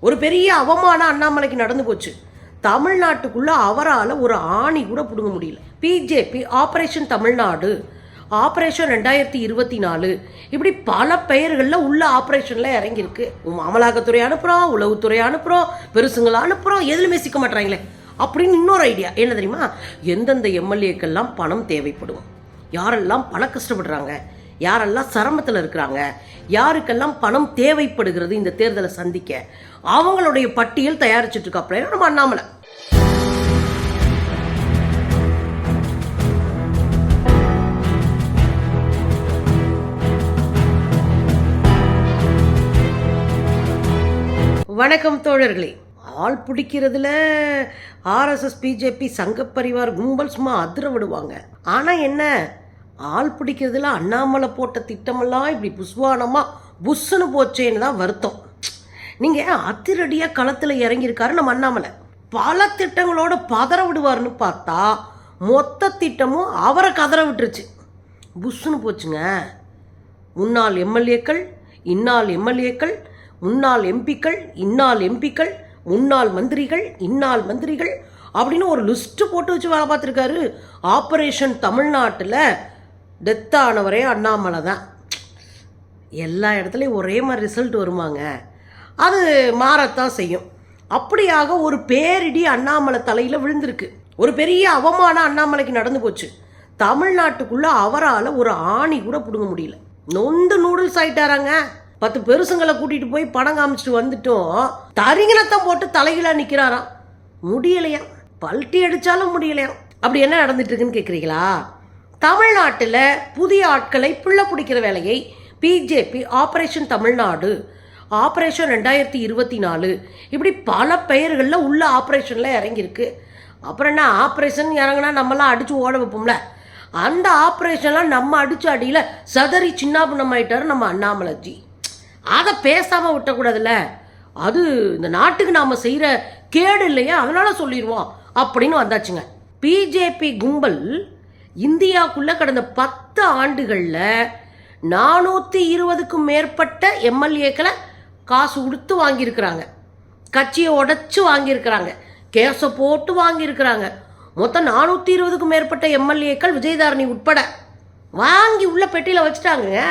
ஒரு பெரிய அவமானம் அண்ணாமலைக்கு நடந்து போச்சு. தமிழ்நாட்டுக்குள்ளே அவரால் ஒரு ஆணி கூட பிடுங்க முடியல. பிஜேபி ஆப்ரேஷன் தமிழ்நாடு ஆப்ரேஷன் ரெண்டாயிரத்தி இருபத்தி நாலு. இப்படி பல பெயர்களில் உள்ள ஆப்ரேஷனில் இறங்கியிருக்கு. உம் அமலாக்கத்துறை அனுப்புகிறோம் உளவுத்துறை அனுப்புகிறோம் பெருசுங்களை அனுப்புகிறோம் எதுலையுமே சிக்க மாட்டாங்களே அப்படின்னு இன்னொரு ஐடியா என்ன தெரியுமா? எந்தெந்த எம்எல்ஏக்கெல்லாம் பணம் தேவைப்படும் யாரெல்லாம் பண கஷ்டப்படுறாங்க? யாரெல்லாம் சிரமத்தில் இருக்கிறாங்க யாருக்கெல்லாம் பணம் தேவைப்படுகிறது இந்த தேர்தலை சந்திக்க அவங்களுடைய பட்டியல் தயாரிச்சுட்டு இருக்காப்ல நம்ம அண்ணாமலை. வணக்கம் தோழர்களே. ஆள் பிடிக்கிறதுல ஆர்எஸ்எஸ் பிஜேபி சங்க பரிவார் கும்பல் சும்மா அதிர விடுவாங்க. ஆனால் என்ன? ஆள் பிடிக்கிறதுல அண்ணாமலை போட்ட திட்டமெல்லாம் இப்படி புஸ்வானமாக புஷ்ஷுன்னு போச்சேன்னு தான் வருத்தம். நீங்கள் அதிரடியாக களத்தில் இறங்கியிருக்காரு நம்ம அண்ணாமலை? பல திட்டங்களோட பதற விடுவார்னு பார்த்தா மொத்த திட்டமும் அவரை கதற விட்டுருச்சு. புஷ்ஷுன்னு போச்சுங்க. முன்னாள் எம்எல்ஏக்கள் இன்னாள் எம்எல்ஏக்கள் முன்னாள் எம்பிக்கள் இன்னாள் எம்பிக்கள் முன்னாள் மந்திரிகள் இன்னாள் மந்திரிகள் அப்படின்னு ஒரு லிஸ்ட்டு போட்டு வச்சு வேலை பார்த்துருக்காரு. ஆப்ரேஷன் தமிழ்நாட்டில் டெத் ஆனவரே அண்ணாமலை தான். எல்லா இடத்துலையும் ஒரே மாதிரி ரிசல்ட் வருமாங்க. அது மாறத்தான் செய்யும். அப்படியாக ஒரு பேரிடி அண்ணாமலை தலையில் விழுந்திருக்கு. ஒரு பெரிய அவமானம் அண்ணாமலைக்கு நடந்து போச்சு. தமிழ்நாட்டுக்குள்ள அவரால் ஒரு ஆணி கூட பிடுங்க முடியல. நொந்து நூடுல்ஸ் ஆயிட்டாராங்க. பத்து பெருசுங்களை கூட்டிட்டு போய் படம் காமிச்சிட்டு வந்துட்டோம். தரிங்கனத்தான் போட்டு தலைகீழா நிக்கிறாராம். முடியலையா? பல்ட்டி அடிச்சாலும் முடியலையா? அப்படி என்ன நடந்துட்டு இருக்குன்னு கேட்குறீங்களா தமிழ்நாட்டில் புதிய ஆட்களை புள்ள பிடிக்கிற வேலையை பிஜேபி ஆப்ரேஷன் தமிழ்நாடு ஆப்ரேஷன் ரெண்டாயிரத்தி இருபத்தி நாலு. இப்படி பல பெயர்களில் உள்ள ஆப்ரேஷனில் இறங்கியிருக்கு. அப்புறம் என்ன ஆப்ரேஷன் இறங்கினா நம்மலாம் அடித்து ஓட வைப்போம்ல? அந்த ஆப்ரேஷன்லாம் நம்ம அடித்து அடியில் சதறி சின்னாபுணம் ஆயிட்டாரு நம்ம அண்ணாமலைஜி. அதை பேசாமல் விட்டக்கூடாதுல்ல? அது இந்த நாட்டுக்கு நாம் செய்கிற கேடு இல்லையா அதனால் சொல்லிடுவோம் அப்படின்னு வந்தாச்சுங்க. பிஜேபி கும்பல் இந்தியாவுக்குள்ள கடந்த பத்து ஆண்டுகளில் நானூற்றி இருபதுக்கும் மேற்பட்ட எம்எல்ஏக்களை காசு கொடுத்து வாங்கியிருக்கிறாங்க. கட்சியை உடச்சி வாங்கியிருக்கிறாங்க. கேஸை போட்டு வாங்கியிருக்கிறாங்க. மொத்தம் நானூற்றி இருபதுக்கும் மேற்பட்ட எம்எல்ஏக்கள் விஜயதாரணி உட்பட வாங்கி உள்ள பெட்டியில் வச்சுட்டாங்கங்க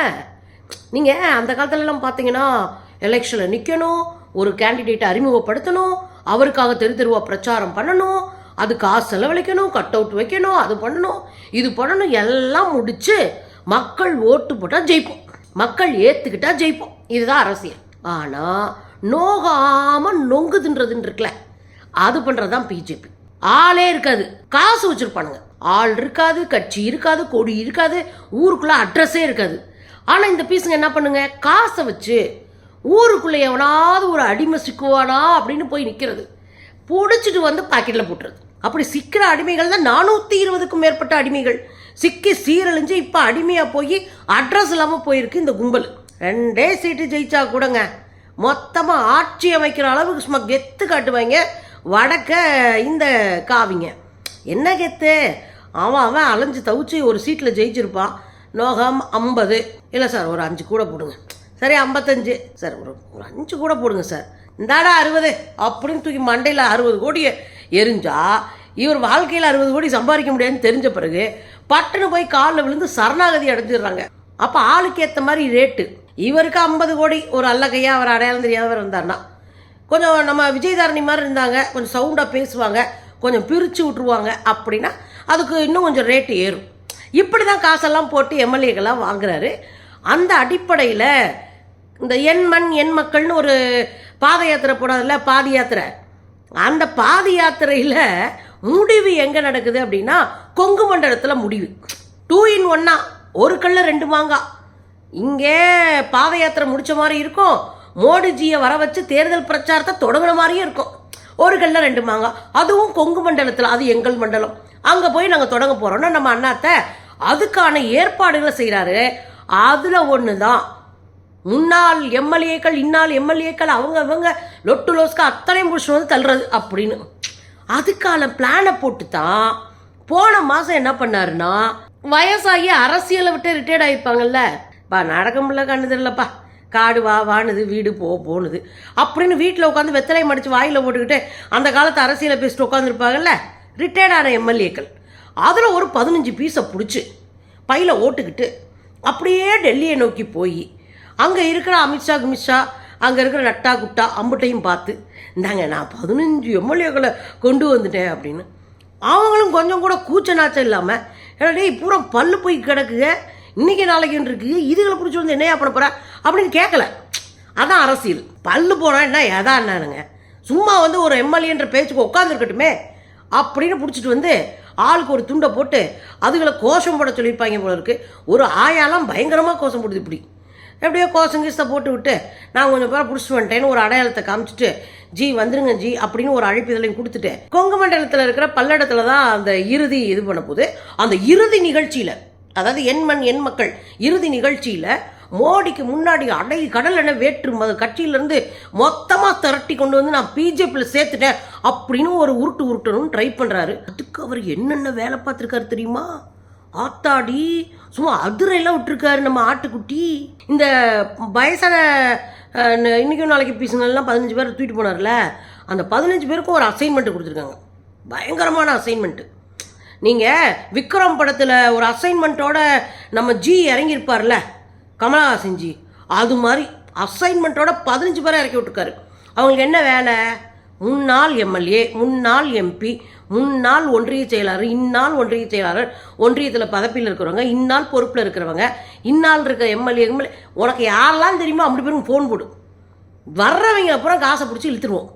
நீங்கள் அந்த காலத்துலலாம் பார்த்தீங்கன்னா எலெக்ஷனில் நிற்கணும் ஒரு கேண்டிடேட்டை அறிமுகப்படுத்தணும் அவருக்காக தெரு தெருவாக பிரச்சாரம் பண்ணணும் அது காசு செலவழிக்கணும் கட் அவுட் வைக்கணும் அது பண்ணணும் இது பண்ணணும் எல்லாம் முடித்து மக்கள் ஓட்டு போட்டால் ஜெயிப்போம். மக்கள் ஏற்றுக்கிட்டா ஜெயிப்போம். இதுதான் அரசியல். ஆனால் நோகாமல் நொங்குதுன்றதுன்னு இருக்குல்ல அது பண்ணுறது தான் பிஜேபி ஆளே இருக்காது. காசு வச்சுருப்பானுங்க. ஆள் இருக்காது கட்சி இருக்காது கொடி இருக்காது ஊருக்குள்ளே அட்ரஸே இருக்காது. ஆனால் இந்த பீஸுங்க என்ன பண்ணுங்க? காசை வச்சு ஊருக்குள்ளே எவனாவது ஒரு அடிமை சிக்குவானா அப்படின்னு போய் நிற்கிறது பிடிச்சிட்டு வந்து பாக்கெட்டில் போட்டுறது. அப்படி சிக்கிற அடிமைகள் தான் நானூற்றி இருபதுக்கும் மேற்பட்ட அடிமைகள். சிக்கி சீரழிஞ்சு இப்போ அடிமையாக போய் அட்ரஸ் இல்லாமல் போயிருக்கு இந்த கும்பல். ரெண்டே சீட்டு ஜெயிச்சா கூடங்க. மொத்தமாக ஆட்சி அமைக்கிற அளவுக்கு சும்மா கெத்து காட்டுவாங்க வடக்க இந்த காவிங்க. என்ன கெத்து? அவன் அவன் அலைஞ்சு தவிச்சு ஒரு சீட்டில் ஜெயிச்சிருப்பான். நோகம் ஐம்பது. இல்லை சார் ஒரு அஞ்சு கூட போடுங்க. சரி ஐம்பத்தஞ்சு. சார் ஒரு ஒரு அஞ்சு கூட போடுங்க சார் இந்தாடா அறுபது. அப்படின்னு தூக்கி மண்டையில் அறுபது கோடியை எரிஞ்சால் இவர் வாழ்க்கையில் அறுபது கோடி சம்பாதிக்க முடியாதுன்னு தெரிஞ்ச பிறகு பட்டுன்னு போய் காலில் விழுந்து சரணாகதி அடைஞ்சிடுறாங்க. அப்போ ஆளுக்கு ஏற்ற மாதிரி ரேட்டு இவருக்கு ஐம்பது கோடி ஒரு அல்லகையாக அவர் அடையாளம் தெரியாதவர் இருந்தார்னா கொஞ்சம் நம்ம விஜயதாரணி மாதிரி இருந்தாங்க கொஞ்சம் சவுண்டாக பேசுவாங்க கொஞ்சம் பிரித்து விட்ருவாங்க அப்படின்னா அதுக்கு இன்னும் கொஞ்சம் ரேட்டு ஏறும். இப்படி தான் காசெல்லாம் போட்டு எம்எல்ஏக்கெல்லாம் வாங்குறாரு. அந்த அடிப்படையில் இந்த எண் மண் எண் மக்கள்னு ஒரு பாத யாத்திரை போடாதுல்ல? பாத யாத்திரை. அந்த பாத யாத்திரையில் முடிவு எங்கே நடக்குது அப்படின்னா கொங்கு மண்டலத்தில் முடிவு. டூ இன் ஒன்னா ஒரு கல்ல ரெண்டு மாங்கா. இங்கே பாத யாத்திரை முடித்த மாதிரி இருக்கும். மோடிஜியை வர வச்சு தேர்தல் பிரச்சாரத்தை தொடங்குன மாதிரியும் இருக்கும். ஒரு கல்ல ரெண்டு மாங்காய் அதுவும் கொங்கு மண்டலத்தில் அது எங்கள் மண்டலம். அங்கே போய் நாங்கள் தொடங்க போகிறோன்னா நம்ம அண்ணாத்த அதுக்கான ஏற்பாடுகளை செய்கிறாரு அதில் ஒன்று தான் முன்னாள் எம்எல்ஏக்கள் இன்னாள் எம்எல்ஏக்கள் அவங்க அவங்க லொட்டு லோஸ்க்கு அத்தனையும் பிடிச்சிட்டு வந்து தள்ளுறது அப்படின்னு. அதுக்கான பிளானை போட்டு தான் போன மாதம் என்ன பண்ணாருன்னா வயசாகி அரசியலை விட்டு ரிட்டையர்ட் ஆகிருப்பாங்கல்ல பா நடக்க முடியல கண்ணு காடு வா வானுது வீடு போ போனுது. அப்படின்னு வீட்டில் உட்காந்து வெத்தலை மடித்து வாயில் போட்டுக்கிட்டு அந்த காலத்து அரசியலை பேசிட்டு உட்காந்துருப்பாங்கல்ல ரிட்டையர்டான எம்எல்ஏக்கள். அதில் ஒரு பதினஞ்சு பீஸை பிடிச்சி பையில் ஓட்டுக்கிட்டு அப்படியே டெல்லியை நோக்கி போய் அங்கே இருக்கிற அமித்ஷா கிமித்ஷா அங்கே இருக்கிற நட்டா குட்டா அம்புட்டையும் பார்த்து இந்தாங்க நான் பதினஞ்சு எம்எல்ஏக்களை கொண்டு வந்துட்டேன் அப்படின்னு. அவங்களும் கொஞ்சம் கூட கூச்ச நாச்சம் இல்லாமல் ஏன்னா டேய் பூரா பல்லு போய் கிடக்குங்க இன்னைக்கு நாளைக்குன்னு இருக்குது இதுகளை பிடிச்சி வந்து என்னையா பண்ண போற? அப்படின்னு கேட்கல அதான் அரசியல். பல்லு போனால் என்ன எதா என்னனுங்க. சும்மா வந்து ஒரு எம்எல்ஏன்ற பேச்சுக்கு உட்காந்துருக்கட்டுமே அப்படின்னு பிடிச்சிட்டு வந்து ஆளுக்கு ஒரு துண்டை போட்டு அதுகளை கோஷம் போட சொல்லியிருப்பாங்க போல இருக்குது ஒரு ஆயாலாம் பயங்கரமாக கோஷம் போடுது இப்படி. எப்படியோ கோஷம் கீசத்தை போட்டு விட்டு நான் கொஞ்சம் பேரை பிடிச்சி வந்துட்டேன்னு ஒரு அடையாளத்தை காமிச்சிட்டு ஜி வந்துருங்க ஜி அப்படின்னு ஒரு அழைப்பிதழையும் கொடுத்துட்டு கொங்கு மண்டலத்தில் இருக்கிற பல்லடத்துல தான் அந்த இறுதி இது பண்ண போது அந்த இறுதி நிகழ்ச்சியில் அதாவது எண் மண் எண் மக்கள் இறுதி நிகழ்ச்சியில் மோடிக்கு முன்னாடி அடை கடல் என வேற்று மத கட்சியிலேருந்து மொத்தமாக திரட்டி கொண்டு வந்து நான் பிஜேபியில் சேர்த்துட்டேன் அப்படின்னு ஒரு உருட்டு உருட்டணும்னு ட்ரை பண்ணுறாரு அதுக்கு அவர் என்னென்ன வேலை பார்த்துருக்காரு தெரியுமா? ஆத்தாடி. சும்மா அதிரையெல்லாம் விட்டுருக்காரு நம்ம ஆட்டுக்குட்டி. இந்த வயசான இன்றைக்கும் நாளைக்கு பீஸுங்கள்லாம் பதினஞ்சு பேர் தூக்கிட்டு போனார்ல அந்த பதினஞ்சு பேருக்கும் ஒரு அசைன்மெண்ட் கொடுத்துருக்காங்க. பயங்கரமான அசைன்மெண்ட்டு நீங்கள் விக்ரம் படத்தில் ஒரு அசைன்மெண்ட்டோட நம்ம ஜி இறங்கியிருப்பார்ல கமலஹாசன் ஜி அது மாதிரி அசைன்மெண்ட்டோட பதினஞ்சு பேரை இறக்கி விட்டுருக்காரு. அவங்களுக்கு என்ன வேலை? முன்னாள் எம்எல்ஏ முன்னாள் எம்பி முன்னாள் ஒன்றிய செயலாளர் இந்நாள் ஒன்றிய செயலாளர் ஒன்றியத்தில் பதப்பியில் இருக்கிறவங்க இந்நாள் பொறுப்பில் இருக்கிறவங்க இந்நாள் இருக்கிற எம்எல்ஏ எம்எல்ஏ உனக்கு யாரெல்லாம் தெரியுமோ அப்படி பேரும் ஃபோன் போடு. வர்றவங்க அப்புறம் காசை பிடிச்சி இழுத்துருவோம்.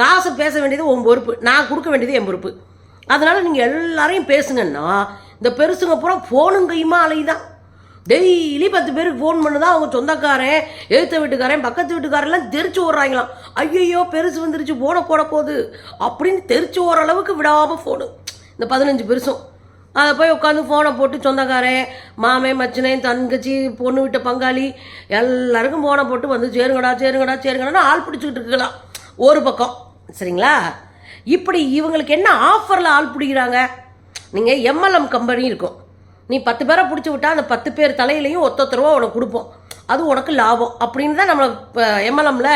காசை பேச வேண்டியது உன் பொறுப்பு நான் கொடுக்க வேண்டியது என் பொறுப்பு. அதனால் நீங்கள் எல்லாரையும் பேசுங்கன்னா இந்த பெருசுங்க பூரா ஃபோனும் கையுமா அலையுதான் டெய்லி பத்து பேருக்கு ஃபோன் பண்ணுதான் அவங்க சொந்தக்காரன் எழுத்த வீட்டுக்காரன் பக்கத்து வீட்டுக்காரெல்லாம் தெரிச்சு ஓடுறாங்களாம். ஐயையோ பெருசு வந்துருச்சு போட போட போகுது. அப்படின்னு தெரிச்சு ஓடுற அளவுக்கு விடாமல் ஃபோனு இந்த பதினஞ்சு பெருசும். அதை போய் உட்காந்து ஃபோனை போட்டு சொந்தக்காரன் மாமே மச்சனே தங்கச்சி பொண்ணு விட்ட பங்காளி எல்லாருக்கும் ஃபோனை போட்டு வந்து சேருங்கடா சேருங்கடா சேருங்கடான்னு ஆள் பிடிச்சிக்கிட்டு இருக்கலாம். ஒரு பக்கம். சரிங்களா? இப்படி இவங்களுக்கு என்ன ஆஃபரில் ஆள் பிடிக்கிறாங்க? நீங்கள் எம்எல்எம் கம்பெனி இருக்கும். நீ பத்து பேரை பிடிச்சி விட்டா அந்த பத்து பேர் தலையிலையும் ஒத்த ரூபா உனக்கு கொடுப்போம். அது உனக்கு லாபம். அப்படின்னு தான் நம்மளை இப்போ எம்எல்எம்ல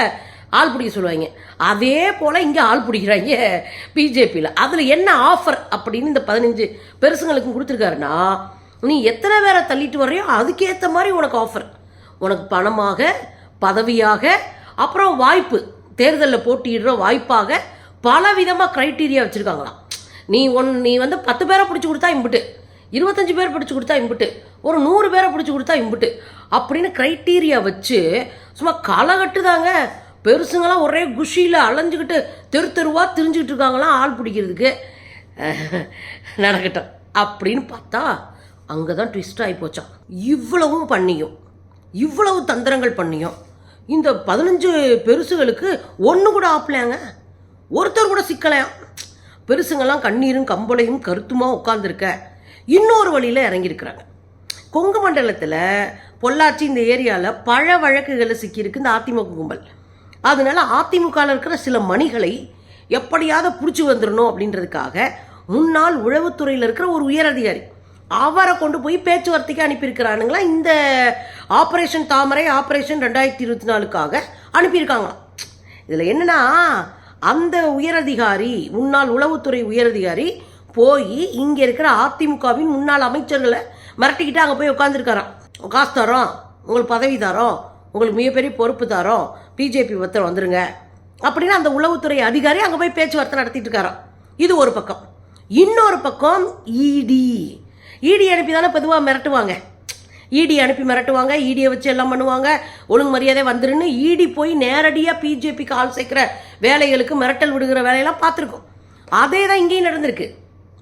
ஆள் பிடிக்க சொல்லுவாங்க. அதே போல் இங்கே ஆள் பிடிக்கிறாங்க பிஜேபியில் அதில் என்ன ஆஃபர் அப்படின்னு இந்த பதினஞ்சு பெருசுங்களுக்கு கொடுத்துருக்காருன்னா நீ எத்தனை பேரை தள்ளிட்டு வரையோ அதுக்கேற்ற மாதிரி உனக்கு ஆஃபர் உனக்கு பணமாக பதவியாக அப்புறம் வாய்ப்பு. தேர்தலில் போட்டியிடுற வாய்ப்பாக பல விதமாக க்ரைட்டீரியா வச்சுருக்காங்களாம். நீ ஒன் நீ வந்து பத்து பேரை பிடிச்சி கொடுத்தா இம்புட்டு. இருபத்தஞ்சு பேர் பிடிச்சி கொடுத்தா இம்புட்டு. ஒரு நூறு பேரை பிடிச்சி கொடுத்தா இம்புட்டு. அப்படின்னு க்ரைட்டீரியா வச்சு சும்மா களை கட்டுதாங்க. பெருசுங்களாம் ஒரே குஷியில் அலைஞ்சுக்கிட்டு தெரு தெருவாக திரிஞ்சுக்கிட்டு இருக்காங்களாம் ஆள் பிடிக்கிறதுக்கு. நடக்கட்டும். அப்படின்னு பார்த்தா அங்கே தான் ட்விஸ்ட் ஆகி போச்சான் இவ்வளவும் பண்ணியும். இவ்வளவு தந்திரங்கள் பண்ணியும். இந்த பதினஞ்சு பெருசுகளுக்கு ஒன்று கூட ஆப்பலையாங்க. ஒருத்தர் கூட சிக்கலையாம். பெருசுங்கெல்லாம் கண்ணீரும் கம்பளையும் கருத்துமாக உட்காந்துருக்க இன்னொரு வழியில் இறங்கியிருக்கிறாங்க. கொங்கு மண்டலத்தில் பொள்ளாச்சி இந்த ஏரியாவில் பல வழக்குகளில் சிக்கியிருக்கு இந்த அதிமுக கும்பல். அதனால அதிமுகவில் இருக்கிற சில மணிகளை எப்படியாவது பிடிச்சி வந்துடணும் அப்படின்றதுக்காக முன்னாள் உளவுத்துறையில் இருக்கிற ஒரு உயரதிகாரி அவரை கொண்டு போய் பேச்சுவார்த்தைக்கு அனுப்பியிருக்கிறானுங்களா? இந்த ஆப்ரேஷன் தாமரை ஆப்ரேஷன் ரெண்டாயிரத்தி இருபத்தி நாலுக்காக அனுப்பியிருக்காங்களாம். இதில் என்னென்னா அந்த உயரதிகாரி முன்னாள் உளவுத்துறை உயரதிகாரி போய் இங்கே இருக்கிற அதிமுகவின் முன்னாள் அமைச்சர்களை மிரட்டிக்கிட்டு அங்கே போய் உட்காந்துருக்காராம் காசு தரோம் உங்களுக்கு பதவி தரோம் உங்களுக்கு மிகப்பெரிய பொறுப்பு தரோம் பிஜேபி ஒருத்தர் வந்துருங்க. அப்படின்னு அந்த உளவுத்துறை அதிகாரி அங்கே போய் பேச்சுவார்த்தை நடத்திட்டு இருக்காராம் இது ஒரு பக்கம். இன்னொரு பக்கம் இடி இடி அனுப்பி தானே பொதுவாக மிரட்டுவாங்க. இடி அனுப்பி மிரட்டுவாங்க இடியை வச்சு எல்லாம் பண்ணுவாங்க. ஒழுங்கு மரியாதை வந்துருன்னு இடி போய் நேரடியாக பிஜேபிக்கு ஆள் சேர்க்கிற வேலைகளுக்கு மிரட்டல் விடுகிற வேலையெல்லாம் பார்த்துருக்கோம். அதே தான் இங்கேயும் நடந்திருக்கு.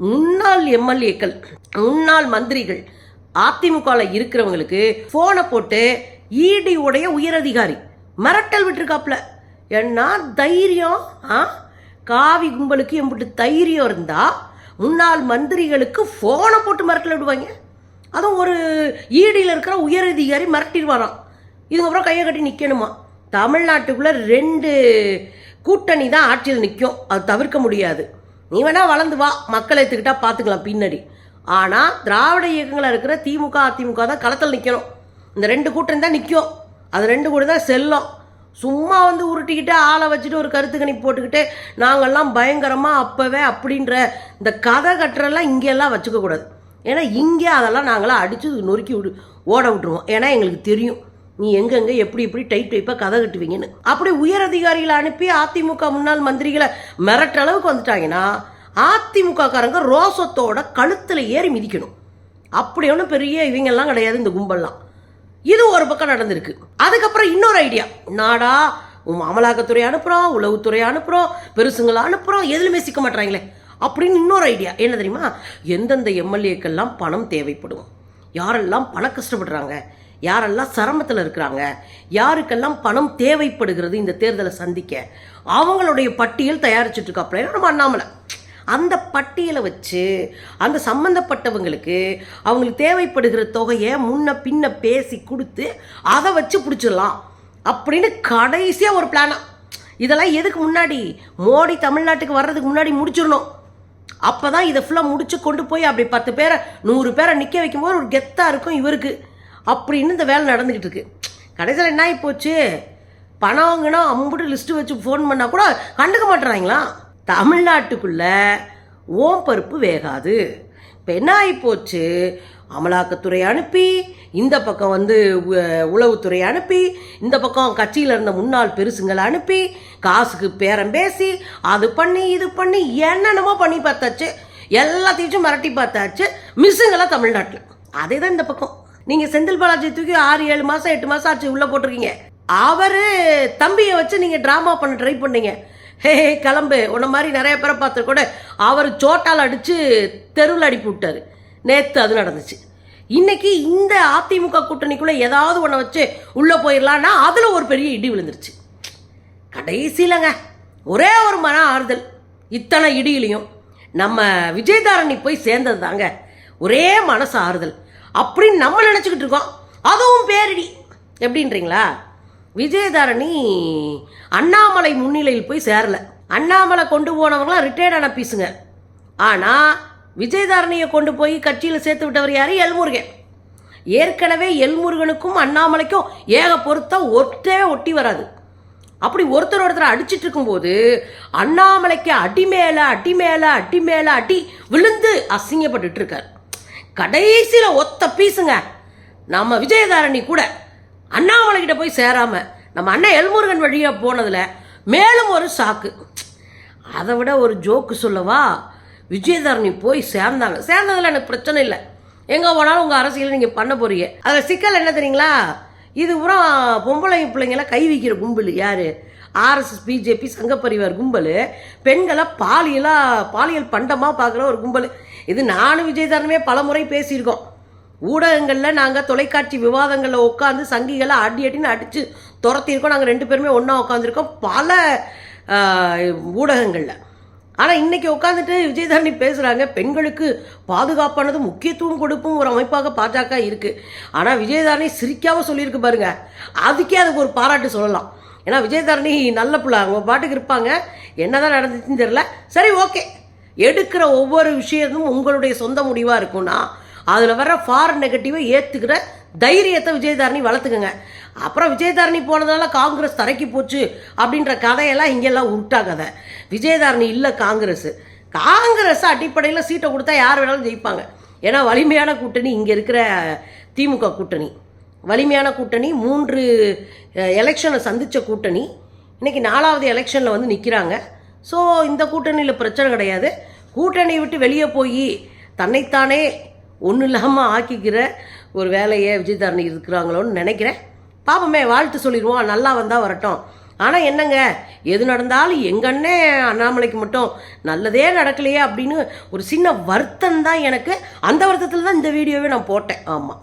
முன்னாள் எம்எல்ஏக்கள் முன்னாள் மந்திரிகள் அதிமுகவில் இருக்கிறவங்களுக்கு ஃபோனை போட்டு இடி உடைய உயரதிகாரி மிரட்டல் விட்டுருக்காப்புல என்ன தைரியம்? ஆ? காவி கும்பலுக்கு எம்பிட்டு தைரியம் இருந்தால் முன்னாள் மந்திரிகளுக்கு ஃபோனை போட்டு மிரட்டல் விடுவாங்க. அதுவும் ஒரு ஈடியில் இருக்கிற உயரதிகாரி மிரட்டிடுவாராம். இதுக்கப்புறம் கையை கட்டி நிற்கணுமா தமிழ்நாட்டுக்குள்ளே ரெண்டு கூட்டணி தான் ஆட்சியில் நிற்கும் அது தவிர்க்க முடியாது. நீ வேணா வளர்ந்து வா மக்களை எடுத்துக்கிட்டா பார்த்துக்கலாம் பின்னாடி. ஆனால் திராவிட இயக்கங்களில் இருக்கிற திமுக அதிமுக தான் களத்தில் நிற்கணும் இந்த ரெண்டு கூட்டம் தான் நிற்கும் அது ரெண்டு கூட தான் செல்லும். சும்மா வந்து உருட்டிக்கிட்டு ஆளை வச்சுட்டு ஒரு கருத்து கணிப்பு போட்டுக்கிட்டு நாங்கள்லாம் பயங்கரமாக அப்போவே அப்படின்ற இந்த கதை கட்டுறெல்லாம் இங்கெல்லாம் வச்சுக்கக்கூடாது. ஏன்னா இங்கே அதெல்லாம் நாங்களாம் அடித்து நொறுக்கி விடு ஓட விட்டுருவோம். ஏன்னா எங்களுக்கு தெரியும். நீ எங்கெங்கே எப்படி எப்படி டைட் டைப்பாக கதை கட்டுவீங்கன்னு. அப்படி உயர் அதிகாரிகளை அனுப்பி அதிமுக முன்னாள் மந்திரிகளை மிரட்ட அளவுக்கு வந்துட்டாங்கன்னா அதிமுக காரங்க ரோசத்தோட கழுத்தில் ஏறி மிதிக்கணும். அப்படி ஒன்றும் பெரிய இவங்கெல்லாம் கிடையாது இந்த கும்பல்லாம். இது ஒரு பக்கம் நடந்திருக்கு. அதுக்கப்புறம் இன்னொரு ஐடியா நாடா உன் அமலாக்கத்துறை அனுப்புகிறோம் உளவுத்துறை அனுப்புகிறோம் பெருசுங்களை அனுப்புகிறோம் எதுலையுமே சிக்க மாட்டாங்களே அப்படின்னு இன்னொரு ஐடியா என்ன தெரியுமா? எந்தெந்த எம்எல்ஏக்கெல்லாம் பணம் தேவைப்படும்? யாரெல்லாம் பண கஷ்டப்படுறாங்க? யாரெல்லாம் சிரமத்தில் இருக்கிறாங்க யாருக்கெல்லாம் பணம் தேவைப்படுகிறது இந்த தேர்தலை சந்திக்க அவங்களுடைய பட்டியல் தயாரிச்சுட்டு இருக்காப்புல நம்ம அண்ணாமலை. அந்த பட்டியலை வச்சு அந்த சம்மந்தப்பட்டவங்களுக்கு அவங்களுக்கு தேவைப்படுகிற தொகையை முன்ன பின்ன பேசி கொடுத்து அதை வச்சு பிடிச்சிடலாம் அப்படின்னு கடைசியாக ஒரு பிளானா இதெல்லாம் எதுக்கு முன்னாடி? மோடி தமிழ்நாட்டுக்கு வர்றதுக்கு முன்னாடி முடிச்சிடணும். அப்போ தான் இதை ஃபுல்லாக முடிச்சு கொண்டு போய் அப்படி பத்து பேரை நூறு பேரை நிற்க வைக்கும்போது ஒரு கெத்தாக இருக்கும் இவருக்கு. அப்படின்னு இந்த வேலை நடந்துக்கிட்டு இருக்கு. கடைசியில் என்ன ஆகிப்போச்சு போச்சு? பணம் வாங்கினா அம்புட்டு லிஸ்ட்டு வச்சு ஃபோன் பண்ணால் கூட கண்டுக்க மாட்டுறாங்களா? தமிழ்நாட்டுக்குள்ளே ஓம் பருப்பு வேகாது. இப்போ என்ன ஆகிப்போச்சு அமலாக்கத்துறை அனுப்பி இந்த பக்கம் வந்து உளவுத்துறை அனுப்பி இந்த பக்கம் கட்சியில் இருந்த முன்னாள் பெருசுங்களை அனுப்பி காசுக்கு பேரம் பேசி அது பண்ணி இது பண்ணி என்னென்னமோ பண்ணி பார்த்தாச்சு. எல்லாத்தையும் மிரட்டி பார்த்தாச்சு. மிஸ்ஸுங்களா தமிழ்நாட்டில். அதே தான் இந்த பக்கம். நீங்கள் செந்தில் பாலாஜி தூக்கி ஆறு ஏழு மாதம் எட்டு மாதம் ஆச்சு உள்ளே போட்டிருக்கீங்க. அவர் தம்பியை வச்சு நீங்கள் ட்ராமா பண்ண ட்ரை பண்ணீங்க. ஹே ஹே, கிளம்பு. உன்ன மாதிரி நிறைய பேரை பார்த்து கூட அவர் சோட்டால் அடித்து தெருவில் அடிப்பி விட்டாரு. நேற்று அது நடந்துச்சு. இன்னைக்கு இந்த அதிமுக கூட்டணிக்குள்ளே ஏதாவது ஒன்றை வச்சு உள்ளே போயிடலான்னா அதில் ஒரு பெரிய இடி விழுந்துருச்சு. கடைசியிலங்க ஒரே ஒரு மன ஆறுதல். இத்தனை இடியிலையும் நம்ம விஜயதாரணி போய் சேர்ந்தது தாங்க ஒரே மனசு ஆறுதல். அப்படின்னு நம்ம நினச்சிக்கிட்டு இருக்கோம். அதுவும் பேரிடி. எப்படின்றீங்களா? விஜயதாரணி அண்ணாமலை முன்னிலையில் போய் சேரல. அண்ணாமலை கொண்டு போனவங்களாம் ரிட்டையர்டான பீஸுங்க. ஆனால் விஜயதாரணியை கொண்டு போய் கட்சியில் சேர்த்து விட்டவர் யார்? எல்முருகன். ஏற்கனவே எல்முருகனுக்கும் அண்ணாமலைக்கும் ஏக பொருத்தம் ஒட்டவே ஒட்டி வராது. அப்படி ஒருத்தர் ஒருத்தர் அடிச்சிட்டு இருக்கும்போது அண்ணாமலைக்கு அடி மேலே அடி மேலே அடி மேலே அடி விழுந்து அசிங்கப்பட்டுட்டு இருக்கார். கடைசியில் ஒத்த பீஸுங்க. நம்ம விஜயதாரணி கூட அண்ணாமலைக்கிட்ட போய் சேராமல் நம்ம அண்ணன் எல்முருகன் வழியாக போனதில் மேலும் ஒரு சாக்கு. அதை விட ஒரு ஜோக்கு சொல்லவா? விஜயதாரணி போய் சேர்ந்தாங்க. சேர்ந்ததில் எனக்கு பிரச்சனை இல்லை. எங்கே போனாலும் உங்கள் அரசியல் நீங்கள் பண்ண போறீங்க. அதில் சிக்கல் என்ன தெரியுங்களா? இது பூரா பொம்பளை பிள்ளைங்களாம் கை வைக்கிற கும்பல். யார்? ஆர்எஸ்எஸ் பிஜேபி சங்கப்பரிவார் கும்பல். பெண்களை பாலியலாக பாலியல் பண்டமாக பார்க்குற ஒரு கும்பல். இது நானும் விஜயதாரனுமே பல முறை பேசியிருக்கோம். ஊடகங்களில் நாங்கள் தொலைக்காட்சி விவாதங்களில் உட்காந்து சங்கிகளை அடி அடின்னு அடித்து துரத்தியிருக்கோம். நாங்கள் ரெண்டு பேருமே ஒன்றா உட்காந்துருக்கோம் பல ஊடகங்களில். ஆனால் இன்றைக்கி உட்காந்துட்டு விஜயதாரணி பேசுகிறாங்க பெண்களுக்கு பாதுகாப்பானது முக்கியத்துவம் கொடுப்பும் ஒரு அமைப்பாக பாஜக இருக்குது ஆனால் விஜயதாரணி சிரிக்காமல் சொல்லியிருக்கு பாருங்க. அதுக்கே அதுக்கு ஒரு பாராட்டு சொல்லலாம். ஏன்னா விஜயதாரணி நல்ல பிள்ளை அவங்க பாட்டுக்கு இருப்பாங்க. என்னதான் நடந்துச்சுன்னு தெரியல. சரி ஓகே. எடுக்கிற ஒவ்வொரு விஷயமும் உங்களுடைய சொந்த முடிவாக இருக்கும்னா அதில் வர ஃபார் நெகட்டிவை ஏற்றுக்கிற தைரியத்தை விஜயதாரணி வளர்த்துக்குங்க. அப்புறம் விஜயதாரணி போனதால காங்கிரஸ் தரைக்கி போச்சு அப்படின்ற கதையெல்லாம் இங்கெல்லாம் உருட்டா கதை விஜயதாரணி இல்லை காங்கிரஸ். காங்கிரஸ் அடிப்படையில் சீட்டை கொடுத்தா யார் வேணாலும் ஜெயிப்பாங்க. ஏன்னா வலிமையான கூட்டணி இங்கே இருக்கிற திமுக கூட்டணி. வலிமையான கூட்டணி மூன்று எலெக்ஷனை சந்தித்த கூட்டணி. இன்றைக்கி நாலாவது எலெக்ஷனில் வந்து நிற்கிறாங்க ஸோ இந்த கூட்டணியில் பிரச்சனை கிடையாது. கூட்டணியை விட்டு வெளியே போய் தன்னைத்தானே ஒன்றும் இல்லாமல் ஆக்கிக்கிற ஒரு வேலையை விஜயதாரணி இருக்கிறாங்களோன்னு நினைக்கிறேன். பாப்பமே வாழ்த்து சொல்லிடுவோம். நல்லா வந்தால் வரட்டும். ஆனால் என்னங்க? எது நடந்தாலும் எங்கண்ணே அண்ணாமலைக்கு மட்டும் நல்லதே நடக்கலையே அப்படின்னு ஒரு சின்ன வருத்தம் தான் எனக்கு. அந்த வருத்தத்தில் தான் இந்த வீடியோவே நான் போட்டேன். ஆமாம்